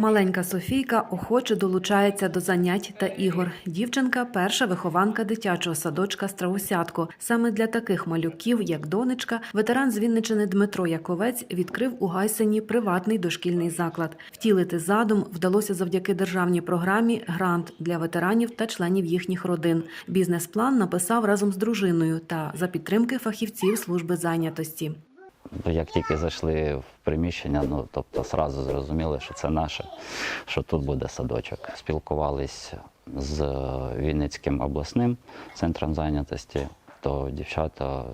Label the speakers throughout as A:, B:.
A: Маленька Софійка охоче долучається до занять та ігор. Дівчинка перша вихованка дитячого садочка Страусятко. Саме для таких малюків, як донечка, ветеран з Вінничини Дмитро Яковець відкрив у Гайсені приватний дошкільний заклад. Втілити задум вдалося завдяки державній програмі Грант для ветеранів та членів їхніх родин. Бізнес-план написав разом з дружиною та за підтримки фахівців служби зайнятості.
B: Ну, Як тільки зайшли в приміщення, ну тобто зразу зрозуміли, що це наше, що тут буде садочок. Спілкувались з Вінницьким обласним центром зайнятості, то дівчата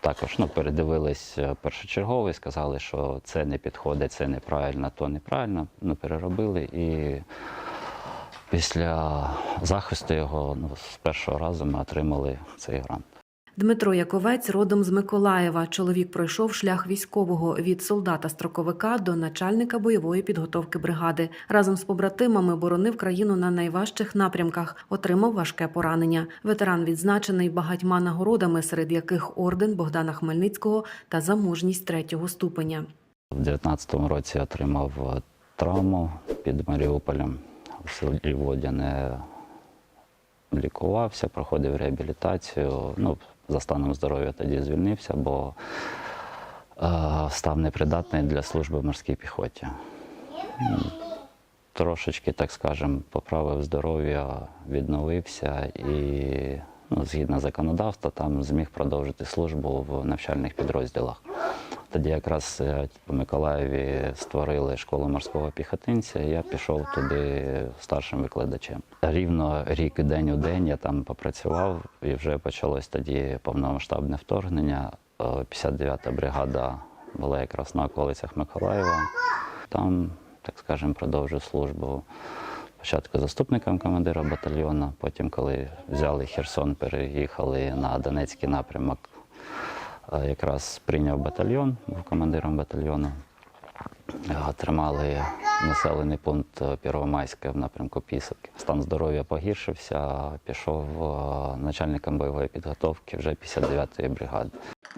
B: також ну, передивились першочергово і сказали, що це не підходить, це неправильно, то неправильно. Ну, переробили і після захисту його ну, з першого разу ми отримали цей грант.
A: Дмитро Яковець родом з Миколаєва. Чоловік пройшов шлях військового від солдата-строковика до начальника бойової підготовки бригади. Разом з побратимами боронив країну на найважчих напрямках, отримав важке поранення. Ветеран відзначений багатьма нагородами, серед яких орден Богдана Хмельницького та за мужність третього ступеня.
B: У 19-му році отримав е, травму під Маріуполем в селі Водяне. Лікувався, проходив реабілітацію. Ну, за станом здоров'я тоді звільнився, бо е, став непридатний для служби в морській піхоті. Трошечки, так скажемо, поправив здоров'я, відновився і ну, згідно законодавства там зміг продовжити службу в навчальних підрозділах. Тоді якраз е, в Миколаєві створили школу морського піхотинця, я пішов туди старшим викладачем. Рівно рік день у день я там попрацював, і вже почалось тоді повномасштабне вторгнення. Е, 59-та бригада була якраз на околицях Миколаєва. Там, так скажемо, продовжив службу. Спочатку заступником командира батальйону, потім, коли взяли Херсон, переїхали на Донецький напрямок, якраз прийняв батальйон, був командиром батальйону. Е, Тримали населений пункт е, Первомайське в напрямку Пісок. Стан здоров'я погіршився, пішов е, начальником бойової підготовки вже 59-ї бригади.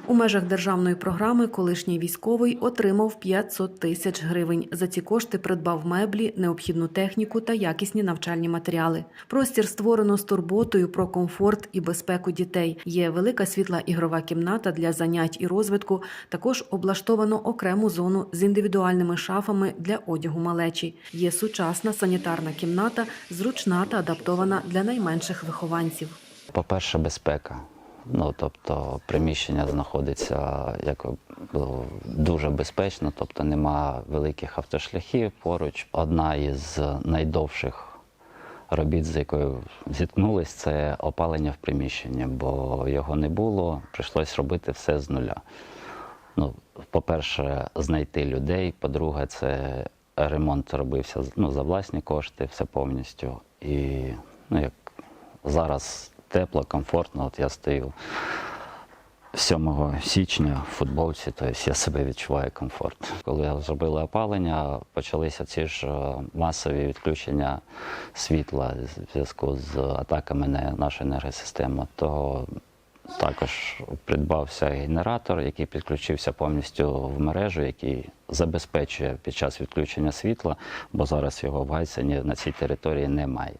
A: У межах державної програми колишній військовий отримав 500 тисяч гривень. За ці кошти придбав меблі, необхідну техніку та якісні навчальні матеріали. Простір створено з турботою про комфорт і безпеку дітей. Є велика світла ігрова кімната для занять і розвитку. Також облаштовано окрему зону з індивідуальними шафами для одягу малечі. Є сучасна санітарна кімната, зручна та адаптована для найменших вихованців.
B: По-перше, безпека. Ну, тобто приміщення знаходиться як дуже безпечно, тобто нема великих автошляхів поруч. Одна із найдовших робіт, з якою зіткнулись, це опалення в приміщенні, бо його не було, прийшлось робити все з нуля. Ну, по-перше, знайти людей. По-друге, це ремонт робився ну, за власні кошти, все повністю. І ну, як зараз тепло, комфортно. От я стою 7 січня в футболці, тобто я себе відчуваю комфортно. Коли зробили опалення, почалися ці ж е, масові відключення світла в зв'язку з атаками на нашу енергосистему. То також придбався генератор, який підключився повністю в мережу, який забезпечує під час відключення світла, бо зараз його в Гайсені на цій території немає.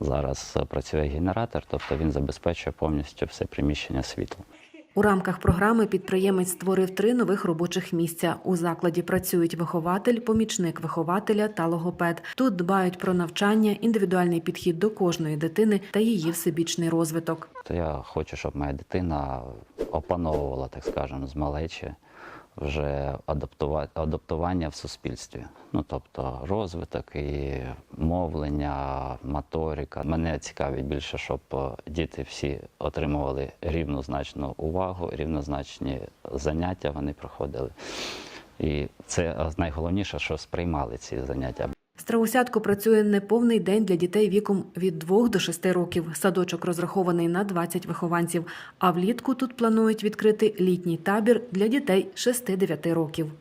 B: Зараз е, працює генератор, тобто він забезпечує повністю все приміщення світлом.
A: У рамках програми підприємець створив три нових робочих місця. У закладі працюють вихователь, помічник вихователя та логопед. Тут дбають про навчання, індивідуальний підхід до кожної дитини та її всебічний розвиток.
B: То я хочу, щоб моя дитина опановувала, так скажемо, з малечі вже адаптува- адаптування в суспільстві. Ну тобто розвиток і мовлення, моторика. Мене цікавить більше, щоб е, діти всі отримували рівнозначну увагу, рівнозначні заняття вони проходили. І це найголовніше, що сприймали ці заняття.
A: Страусятко працює неповний день для дітей віком від 2 до 6 років. Садочок розрахований на 20 вихованців. А влітку тут планують відкрити літній табір для дітей 6-9 років.